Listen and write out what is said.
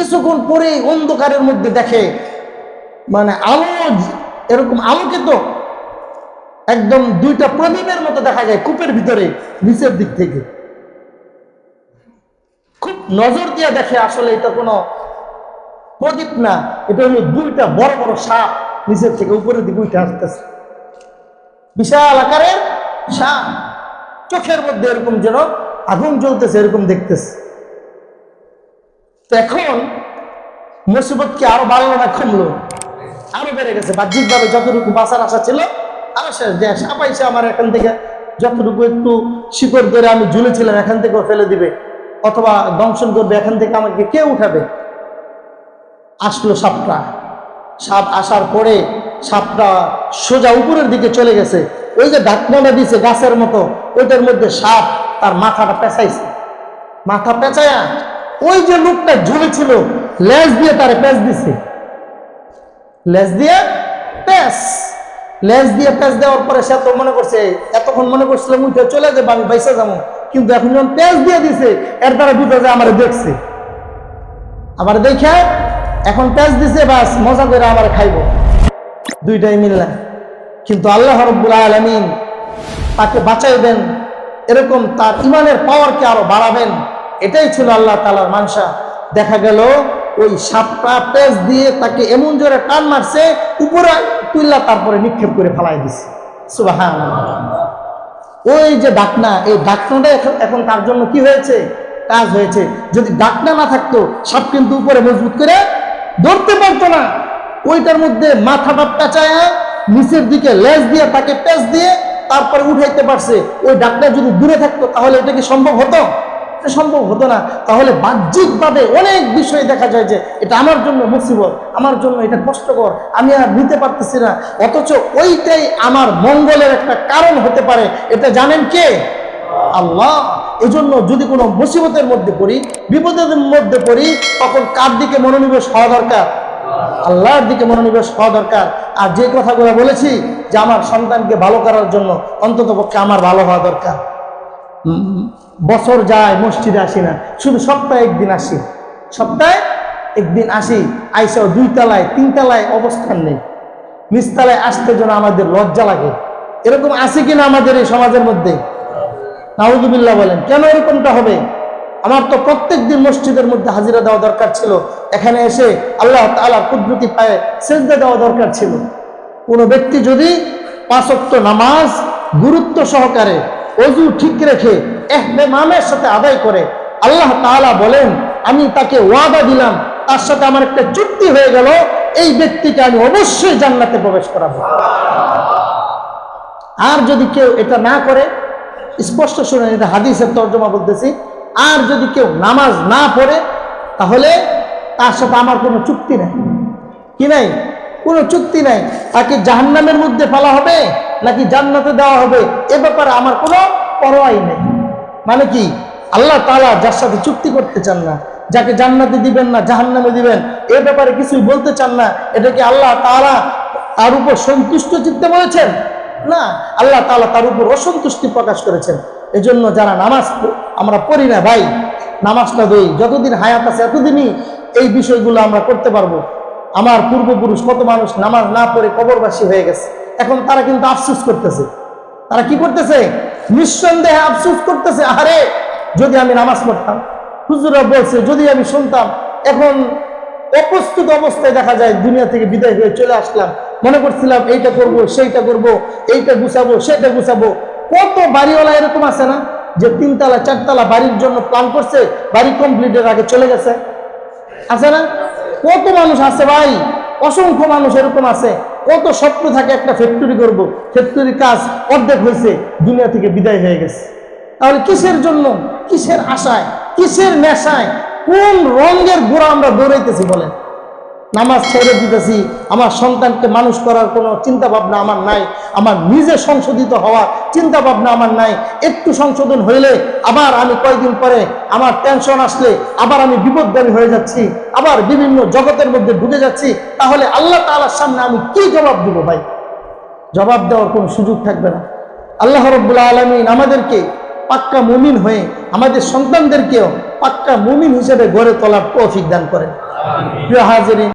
কিছুক্ষণ পরে অন্ধকারের মধ্যে দেখে মানে আলো এরকম আলোকিত, একদম দুইটা প্রদীপের মতো দেখা যায় কূপের ভিতরে, নিচের দিক থেকে। খুব নজর দিয়ে দেখে আসলে এটা কোনো প্রদীপ না, এটা হলো দুইটা বড় বড় সাপ নিচের থেকে উপরের দিকে উঠে আসতেছে। বিশাল আকারের সাপ, চোখের মধ্যে এরকম যেন আগুন জ্বলতেছে, এরকম দেখতেছে। তো এখন মুসিবত কি আরও বাড়লো না কমলো? আরও বেড়ে গেছে। বাহ্যিকভাবে যতটুকু বাঁচার আশা ছিল, আরও শেষ যে সাপাইছে আমার এখান থেকে, যতটুকু একটু শিকড় ধরে আমি ঝুলেছিলাম, এখান থেকেও ফেলে দিবে। অথবা দংশন করবে, এখান থেকে আমাকে কে উঠাবে? আসলো সাপটা। সাপ আসার পরে সাপটা সোজা উপরের দিকে চলে গেছে। ওই যে ঢাকনাটা দিছে গাছের মতো, ওইটার মধ্যে সাপ তার মাথাটা পেঁচাইছে। মাথা পেঁচায়া ওই যে লোকটা ঝুলেছিল লেজ দিয়ে তারে পেঁচ দিছে। লেজ দিয়ে পেঁচ লেজ দিয়ে পেঁচ দেওয়ার পরে সে তো মনে করছে, এতক্ষণ মনে করছিলাম উঠে চলে যাব, আমি বাইসা যাব। কিন্তু এখন যখন পেঁচ দিয়ে দিছে, এর দ্বারা বুঝা যায় আমার দেখছে। আবার দেখে, এখন পেঁচ দিছে, বাস মজা করে আবার খাইব। দুইটাই মিললাম কিন্তু আল্লাহ রব্বুল আলমিন তাকে বাঁচাইবেন, এরকম তার ইমানের পাওয়ারকে আরও বাড়াবেন। এটাই ছিল আল্লাহ তালার মানসা। দেখা গেল, ওই সাপটা পেঁচ দিয়ে তাকে এমন জোরে টান মারছে, উপরে তুল্লা তারপরে নিক্ষেপ করে ফেলাই দিছে। ওই যে ডাকনা, এই ডাকনাটা এখন তার জন্য কি হয়েছে? কাজ হয়েছে। যদি ডাকনা না থাকতো, সাপ কিন্তু উপরে মজবুত করে ধরতে পারতো না। ওইটার মধ্যে মাথা মাথাটা পেঁচায়া নিচের দিকে লেজ দিয়ে তাকে পেঁচ দিয়ে তারপরে উঠাইতে পারছে। ওই ডাকটা যদি দূরে থাকতো, তাহলে এটা কি সম্ভব হতো? এটা সম্ভব হতো না, তাহলে বাহ্যিকভাবে অনেক বিষয় দেখা যায় যে এটা আমার জন্য মুসিবত, আমার জন্য এটা কষ্টকর, আমি আর নিতে পারতেছি না। অথচ ওইটাই আমার মঙ্গলের একটা কারণ হতে পারে, এটা জানেন কে? আল্লাহ। এজন্য যদি কোনো মুসিবতের মধ্যে পড়ি, বিপদের মধ্যে পড়ি, তখন কার দিকে মনোনিবেশ হওয়া দরকার? আল্লাহর দিকে মনোনিবেশ হওয়া দরকার। আর যে কথাগুলো বলেছি যে আমার সন্তানকে ভালো করার জন্য অন্তত পক্ষে আমার ভালো হওয়া দরকার। বছর যায়, মসজিদে আসি না। শুধু সপ্তাহে একদিন আসি। সপ্তাহে একদিন আসি আইসাও দুই তালায়, তিন তলায় অবস্থান নেই। নিচতলায় আসতে যেন আমাদের লজ্জা লাগে। এরকম আছে কিনা আমাদের এই সমাজের মধ্যে? নাউজুবিল্লাহ বলেন, কেন এরকমটা হবে? আমার তো প্রত্যেক দিন মসজিদের মধ্যে হাজিরা দেওয়া দরকার ছিল। এখানে এসে আল্লাহ তালা কুদরতি পায়ে সেজদা দেওয়া দরকার ছিল। কোনো ব্যক্তি যদি পাঁচক্ত নামাজ গুরুত্ব সহকারে অজু ঠিক রেখে মামের সাথে আদায় করে আল্লাহ তালা বলেন, আমি তাকে ওয়াদা দিলাম, তার সাথে আমার একটা চুক্তি হয়ে গেল, এই ব্যক্তিকে আমি অবশ্যই জান্নাতে প্রবেশ করাবো। আর যদি কেউ এটা না করে, স্পষ্ট শুনে এটা হাদিসের তর্জমা বলতেছি, আর যদি কেউ নামাজ না পড়ে, তাহলে তার সাথে আমার কোনো চুক্তি নাই। কি নাই? কোনো চুক্তি নাই। তাকে জাহান্নামের মধ্যে ফেলা হবে, নাকি জান্নাতে দেওয়া হবে? এ ব্যাপারে আমার কোনো পরোয়াই নেই। মানে কি? আল্লাহ তাআলা যার সাথে চুক্তি করতে চান না, যাকে জান্নাতে দিবেন না, জাহান্নামে দিবেন, এ ব্যাপারে কিছুই বলতে চান না, এটা কি আল্লাহ তাআলা তার উপর সন্তুষ্ট চিত্তে বলেছেন? না, আল্লাহ তালা তার উপর অসন্তুষ্টি প্রকাশ করেছেন। এজন্য যারা নামাজ আমরা পড়ি না ভাই, নামাজটা দেই। যতদিন হায়াত আছে এতদিনই এই বিষয়গুলো আমরা করতে পারব। আমার পূর্বপুরুষ কত মানুষ নামাজ না পড়ে কবরবাসী হয়ে গেছে। এখন তারা কিন্তু আফসুস করতেছে। তারা কি করতেছে? নিঃসন্দেহে আফসুস করতেছে আরে যদি আমি নামাজ পড়তাম। হুজুরা বলছে, যদি আমি শুনতাম, এখন অপ্রস্তুত অবস্থায় দেখা যায় দুনিয়া থেকে বিদায় হয়ে চলে আসলাম। মনে করছিলাম, এইটা করব, সেইটা করব, এইটা গুছাবো, সেটা গুছাবো। কত বাড়িওয়ালা এরকম আছে না, যে তিনতলা, চারতলা বাড়ির জন্য প্ল্যান করছে, বাড়ি কমপ্লিটের আগে চলে গেছে? আছে না? কত মানুষ আছে ভাই? অসংখ্য মানুষ এরকম আছে। কত স্বপ্ন থাকে একটা ফ্যাক্টরি করব ফ্যাক্টরির কাজ অর্ধেক হয়েছে, দুনিয়া থেকে বিদায় হয়ে গেছে। তাহলে কিসের জন্য? কিসের আশায়? কিসের নেশায়? কোন রঙের গোড়া আমরা দৌড়াইতেছি বলেন? নামাজ ছেড়ে দিতেছি, আমার সন্তানকে মানুষ করার কোনো চিন্তা ভাবনা আমার নাই, আমার নিজে সংশোধিত হওয়া চিন্তা ভাবনা আমার নাই। একটু সংশোধন হইলে আবার আমি কয়েকদিন পরে আমার টেনশন আসলে আবার আমি বিপদগামী হয়ে যাচ্ছি, আবার বিভিন্ন জগতের মধ্যে ঢুকে যাচ্ছি। তাহলে আল্লাহ তাআলার সামনে আমি কি জবাব দিব ভাই? জবাব দেওয়ার কোনো সুযোগ থাকবে না। আল্লাহ রব্বুল্লা আলমিন আমাদেরকে পাক্কা মুমিন হয়ে, আমাদের সন্তানদেরকেও পাক্কা মুমিন হিসেবে গড়ে তোলার তৌফিক দান করেন। প্রিয়